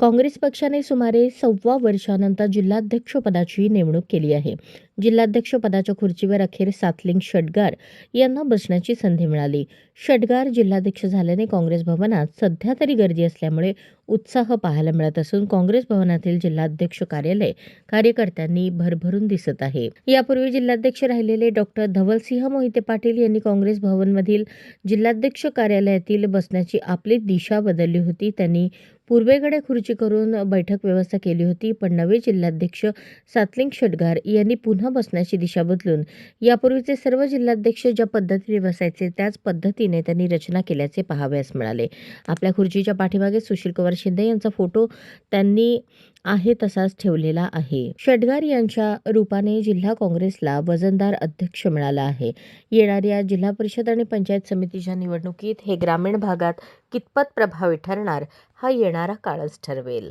काँग्रेस पक्षाने सुमारे सव्वा वर्षानंतर जिल्हाध्यक्षपदाची नेमणूक केली आहे. जिल्हाध्यक्षपदाच्या खुर्चीवर अखेर सातलिंग षटगार यांना बसण्याची संधी मिळाली. षटगार जिल्हाध्यक्ष झाल्याने काँग्रेस भवनात सध्या तरी गर्दी असल्यामुळे उत्साह पाहायला मिळत असून काँग्रेस भवनातील जिल्हाध्यक्ष कार्यालय कार्यकर्त्यांनी भरभरून दिसत आहे. यापूर्वी जिल्हाध्यक्ष राहिलेले डॉक्टर धवलसिंह मोहिते पाटील यांनी काँग्रेस भवनमधील जिल्हाध्यक्ष कार्यालयातील बसण्याची आपली दिशा बदलली होती. त्यांनी पूर्वेकडे खुर्ची करून बैठक व्यवस्था केली होती पण नवे जिल्हाध्यक्ष सातलिंग षटगार यांनी पुन्हा बसण्याची दिशा बदलून यापूर्वीचे सर्व जिल्हाध्यक्ष ज्या पद्धतीने बसायचे त्याच पद्धतीने त्यांनी रचना केल्याचे पाहावयास मिळाले. आपल्या खुर्चीच्या पाठीमागे सुशील कुमार शिंदे यांचा फोटो त्यांनी आहे तसाच ठेवलेला आहे. षडगार यांच्या रूपाने जिल्हा काँग्रेसला वजनदार अध्यक्ष मिळाला आहे. येणाऱ्या जिल्हा परिषद आणि पंचायत समितीच्या निवडणुकीत हे ग्रामीण भागात कितपत प्रभावी ठरणार हा येणारा काळच ठरवेल.